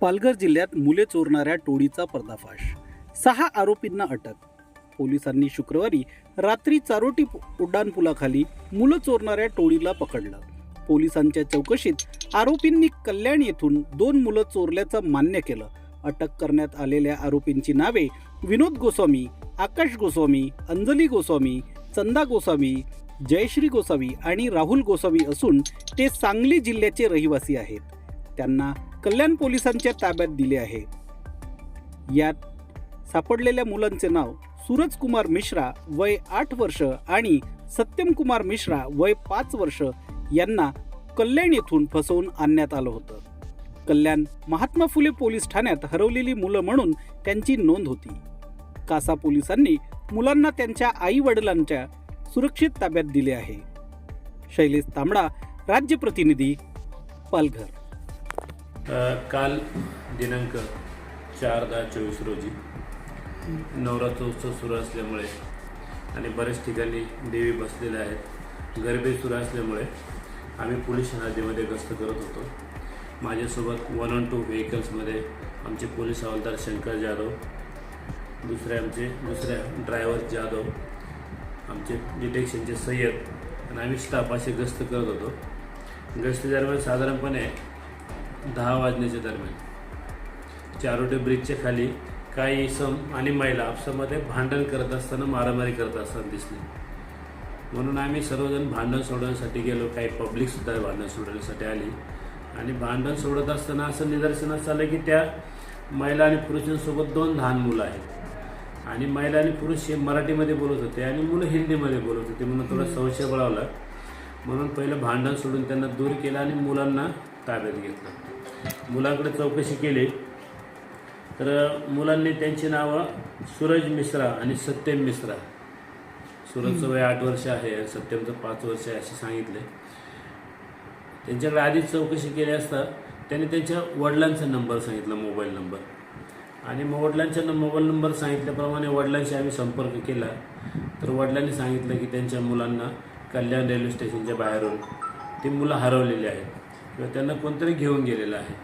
पालघर जिल्ह्यात मुले चोरणाऱ्या टोळीचा पर्दाफाश. सहा आरोपींना अटक. पोलिसांनी शुक्रवारी रात्री चारोटी उड्डाणपुलाखाली मुलं चोरणाऱ्या टोळीला पकडलं. पोलिसांच्या चौकशीत आरोपींनी कल्याण येथून दोन मुलं चोरल्याचं मान्य केलं. अटक करण्यात आलेल्या आरोपींची नावे विनोद गोस्वामी आकाश गोस्वामी अंजली गोस्वामी चंदा गोस्वामी जयश्री गोसावी आणि राहुल गोसावी असून ते सांगली जिल्ह्याचे रहिवासी आहेत. त्यांना कल्याण पोलिसांच्या ताब्यात दिले आहे. यात सापडलेल्या मुलांचे नाव सूरज कुमार मिश्रा वय आठ वर्ष आणि सत्यम कुमार मिश्रा वय पाच वर्ष यांना कल्याण येथून फसवून आणण्यात आलं होतं. कल्याण महात्मा फुले पोलीस ठाण्यात हरवलेली मुलं म्हणून त्यांची नोंद होती. कासा पोलिसांनी मुलांना त्यांच्या आई वडिलांच्या सुरक्षित ताब्यात दिले आहे. शैलेश तांबडा राज्य प्रतिनिधी पालघर. काल दिनांक चार दहा चोवीस रोजी नवरात्रोत्सव सुरू असल्यामुळे आणि बऱ्याच ठिकाणी देवी बसलेल्या आहेत. गरबे सुरू असल्यामुळे आम्ही पोलीस हद्दीमध्ये गस्त करत होतो. माझ्यासोबत वन ऑन टू व्हेकल्समध्ये आमचे पोलीस हवालदार शंकर जाधव दुसरे आमचे दुसऱ्या ड्रायव्हर जाधव आमचे डिटेक्शनचे सय्यद आणि आम्ही स्टाफ असे गस्त करत होतो. गस्ती दरम्यान साधारणपणे दहा वाजण्याच्या दरम्यान. चारोटे ब्रिजच्या खाली काही इसम आणि महिला आपसामध्ये भांडण करत असताना मारामारी करत असताना दिसली. म्हणून आम्ही सर्वजण भांडण सोडवण्यासाठी गेलो. काही पब्लिकसुद्धा भांडण सोडवण्यासाठी आली. आणि भांडण सोडत असताना असं निदर्शनास आलं की त्या महिला आणि पुरुषांसोबत दोन लहान मुलं आहेत. आणि महिला आणि पुरुष हे मराठीमध्ये बोलत होते आणि मुलं हिंदीमध्ये बोलत होते. म्हणून थोडा संशय बळावला. म्हणून पहिलं भांडण सोडून त्यांना दूर केलं आणि मुलांना ताब्यात घेतलं. मुलांकडे चौकशी केली. तर मुलांनी त्यांची नावं सूरज मिश्रा आणि सत्यम मिश्रा. सूरजचं वय आठ वर्ष आहे आणि सत्यमचं पाच वर्ष आहे असे सांगितले. त्यांच्याकडे आधीच चौकशी केली असता त्यांनी त्यांच्या वडिलांचा नंबर सांगितला मोबाईल नंबर. आणि मग वडिलांच्या मोबाईल नंबर सांगितल्याप्रमाणे वडिलांशी आम्ही संपर्क केला. तर वडिलांनी सांगितलं की त्यांच्या मुलांना कल्याण रेल्वे स्टेशनच्या बाहेरून ती मुलं हरवलेली आहेत. किंवा त्यांना कोणतरी घेऊन गेलेलं आहे.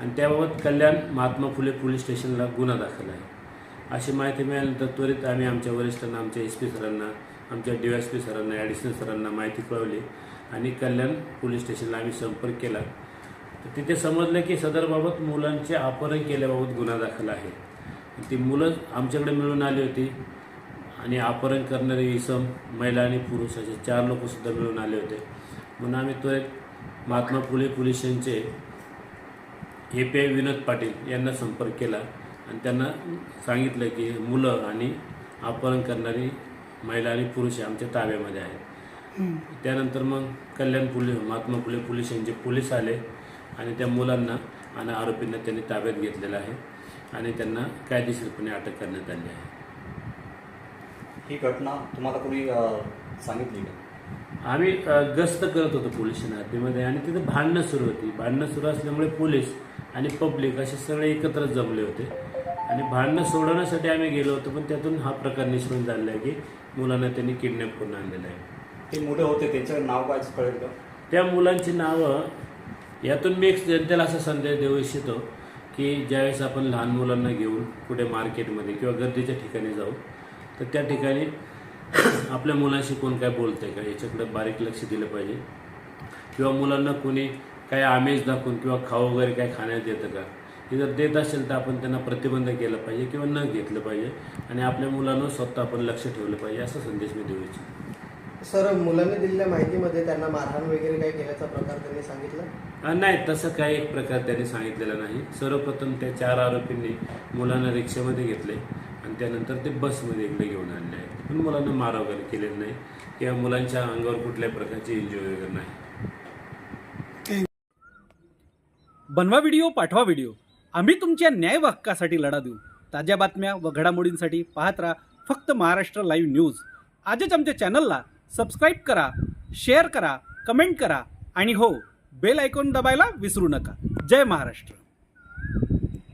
आणि त्याबाबत कल्याण महात्मा फुले पोलीस स्टेशनला गुन्हा दाखल आहे. अशी माहिती मिळाल्यानंतर त्वरित आम्ही आमच्या वरिष्ठांना आमच्या एस पी सरांना आमच्या डी एस पी सरांना ॲडिशनल सरांना माहिती कळवली आणि कल्याण पोलीस स्टेशनला आम्ही संपर्क केला. तर तिथे समजलं की सदरबाबत मुलांचे अपहरण केल्याबाबत गुन्हा दाखल आहे. ती मुलं आमच्याकडे मिळून आली होती आणि अपहरण करणारे इसम महिला आणि पुरुष असे चार लोकसुद्धा मिळून आले होते. म्हणून आम्ही त्वरित महात्मा फुले पोलीस यांचे A P I Vinod Patil यांना संपर्क केला आणि त्यांना सांगितलं की मुलं आणि अपहरण करणारी महिला आणि पुरुष आमच्या ताब्यामध्ये आहेत. त्यानंतर मग कल्याण पोलीस महात्मा फुले पोलीस यांचे पोलीस आले आणि त्या मुलांना आणि आरोपींना त्यांनी ताब्यात घेतलेलं आहे आणि त्यांना कायदेशीरपणे अटक करण्यात आली आहे. ही घटना तुम्हाला कोणी सांगितली का? आम्ही गस्त करत होतो पोलीस हद्दीमध्ये आणि तिथे भांडणं सुरू होती. भांडणं सुरू असल्यामुळे पोलीस आणि पब्लिक असे सगळे एकत्र जमले होते. आणि भांडणं सोडवण्यासाठी आम्ही गेलो होतो पण त्यातून हा प्रकार निष्पन्न झालेला आहे की मुलांना त्यांनी किडनॅप करून आणलेलं आहे. ते मुलं होते त्यांचं नाव काय कळेल का? त्या मुलांची नावं यातून मी एक जनतेला असा संदेश देऊ इच्छितो की ज्यावेळेस आपण लहान मुलांना घेऊन कुठे मार्केटमध्ये किंवा गर्दीच्या ठिकाणी जाऊ तर त्या ठिकाणी आपल्या मुलांशी कोण काय बोलतंय का? याच्याकडे बारीक लक्ष दिलं पाहिजे. किंवा मुलांना कोणी काय आमेज दाखवून किंवा खाऊ वगैरे काय खाण्यात येतं का? हे जर देत असेल तर आपण त्यांना प्रतिबंध केला पाहिजे किंवा न घेतलं पाहिजे. आणि आपल्या मुलांवर स्वतः आपण लक्ष ठेवलं पाहिजे असा संदेश मी देऊ इच्छितो. सर मुलांनी दिलेल्या माहितीमध्ये त्यांना मारहाण वगैरे काही केल्याचा प्रकार त्यांनी सांगितला? नाही तसं काही एक प्रकार त्यांनी सांगितलेला नाही. सर्वप्रथम त्या चार आरोपींनी मुलांना रिक्षामध्ये घेतले. आणि त्यानंतर ते बसमध्ये इकडे घेऊन आणले आहेत. पण मुलांना मारा वगैरे केलेलं नाही. किंवा मुलांच्या अंगावर कुठल्याही प्रकारची इंजुरी वगैरे नाही. बनवा व्हिडिओ पाठवा व्हिडिओ आम्ही तुमच्या न्याय हक्कासाठी लढा देऊ. ताज्या बातम्या व घडामोडींसाठी पाहत राहा फक्त महाराष्ट्र लाईव्ह न्यूज आजच आमच्या चॅनलला सबस्क्राईब करा शेअर करा कमेंट करा आणि हो बेल आयकॉन दबायला विसरू नका. जय महाराष्ट्र.